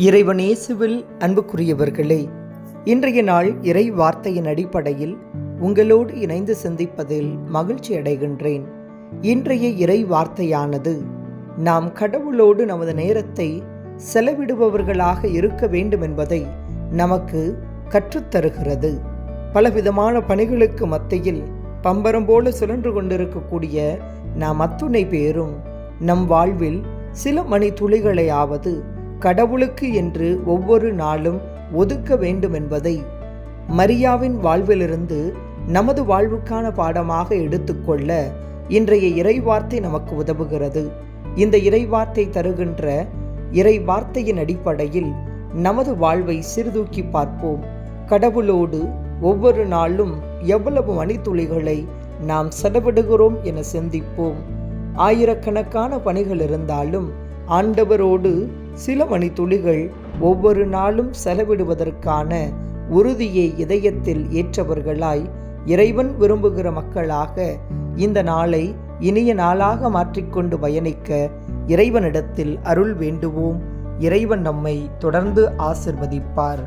இறைவன் இயேசுவில் அன்புக்குரியவர்களே இன்றைய நாள் இறை வார்த்தையின் அடிப்படையில் உங்களோடு இணைந்து சிந்திப்பதில் மகிழ்ச்சி அடைகின்றேன். இன்றைய இறை வார்த்தையானது நாம் கடவுளோடு நமது நேரத்தை செலவிடுபவர்களாக இருக்க வேண்டும் என்பதை நமக்கு கற்றுத்தருகிறது. பலவிதமான பணிகளுக்கு மத்தியில் பம்பரம் போல சுழன்று கொண்டிருக்கக்கூடிய நாம் அத்துணை பேரும் நம் வாழ்வில் சில மணி துளிகளையாவது கடவுளுக்கு என்று ஒவ்வொரு நாளும் ஒதுக்க வேண்டும் என்பதை மரியாவின் வாழ்விலிருந்து நமது வாழ்வுக்கான பாடமாக எடுத்துக்கொள்ள இன்றைய இறைவார்த்தை நமக்கு உதவுகிறது. இந்த இறைவார்த்தை தருகின்ற இறை வார்த்தையின் அடிப்படையில் நமது வாழ்வை சிறுதூக்கி பார்ப்போம். கடவுளோடு ஒவ்வொரு நாளும் எவ்வளவு மணித்துளிகளை நாம் செலவிடுகிறோம் என சிந்திப்போம். ஆயிரக்கணக்கான பணிகள் இருந்தாலும் ஆண்டவரோடு சில மணித்துளிகள் ஒவ்வொரு நாளும் செலவிடுவதற்கான உறுதியை இதயத்தில் ஏற்றவர்களாய் இறைவன் விரும்புகிற மக்களாக இந்த நாளை இனிய நாளாக மாற்றிக்கொண்டு பயணிக்க இறைவனிடத்தில் அருள் வேண்டுவோம். இறைவன் நம்மை தொடர்ந்து ஆசிர்வதிப்பார்.